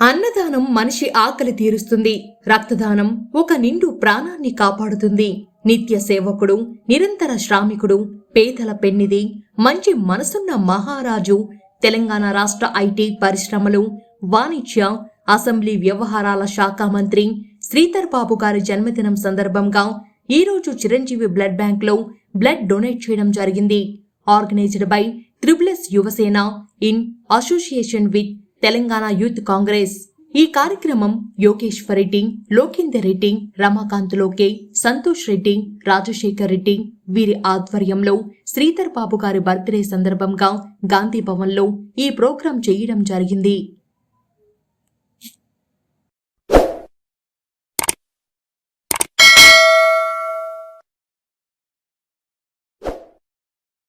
అన్నదానం మనిషి ఆకలి తీరుస్తుంది. రక్తదానం ఒక నిండు ప్రాణాన్ని కాపాడుతుంది. నిత్య సేవకుడు నిరంతర శ్రామికుడు పేదల పెన్నిది మంచి మనసున్న మహారాజు తెలంగాణ రాష్ట్ర ఐటీ పరిశ్రమలు వాణిజ్య అసెంబ్లీ వ్యవహారాల శాఖ మంత్రి శ్రీధర్ బాబు గారి జన్మదినం సందర్భంగా ఈ రోజు చిరంజీవి బ్లడ్ బ్యాంక్లో బ్లడ్ డొనేట్ చేయడం జరిగింది. Organised by triple S Yuvasena in association with Telangana youth Congress. ఈ కార్యక్రమం యోగేశ్వర్ రెడ్డి లోకేందర్ రెడ్డి రమాకాంత్ లోకే సంతోష్ రెడ్డి రాజశేఖర్ రెడ్డి. వీరి ఆధ్వర్యంలో శ్రీధర్ బాబు గారి బర్త్డే సందర్భంగా గాంధీ భవన్లో ఈ ప్రోగ్రాం చేయడం జరిగింది.